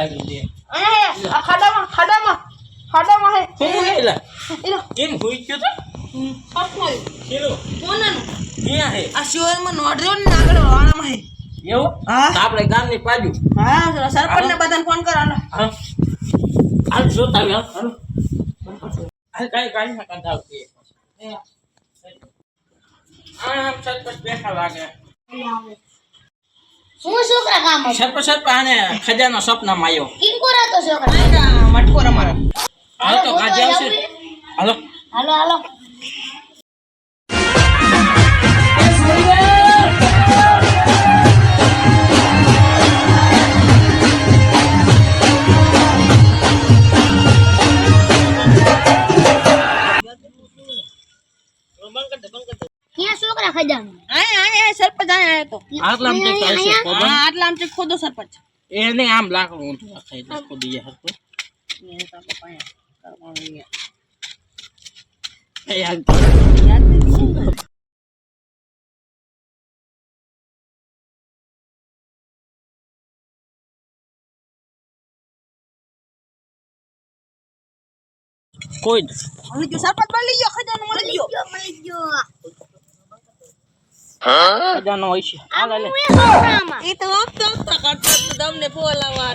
આવી લે. આ ખાડામાં ખાડામાં ખાડામાં હે શું હે લા? કેમ હુઈ ગયો તો? પકવાય શેલો? કોનાનું ક્યાં હે? આ શિવરમાં નોંધ્યો ને આગળ વાળામાં હે એવું? હા. આપણે ગામની બાજુ. હા સરપંચને બધાને ફોન કરો હાલો હા. હાલ જોતા આવ્યા, હાલો. હાલ કાઈ કાંઈ ના આમ સરપંચ બેઠા લાગે. શું છોકરા કામ હતું? સરપંચ સરપંચ આને ખજાનો સપનામાં આવ્યો. કિંકુરા તો છોકરા મટકો રમાડો હાલો તો કાજે આવશે. હાલો. હાલો હાલો છોકરા ખજાનો અહીંયા અહીંયા સરપંચ તો આટલા આમ તો. હા આટલા આમ ખોદો સરપંચ એને આમ લાકડું ઊંધું ખાઈ દે, ખોદી જાય હરખું. એ તો આપણે કરવાનું અહીંયા. એ હાલ. યાદ નથી. કોઈ જ. મળી ગયો સરપંચ મળી ગયો ખજાનો મળી ગયો મળી ગયો ખજાનો હોય છે. આ લે એ તો તમને બોલાવા.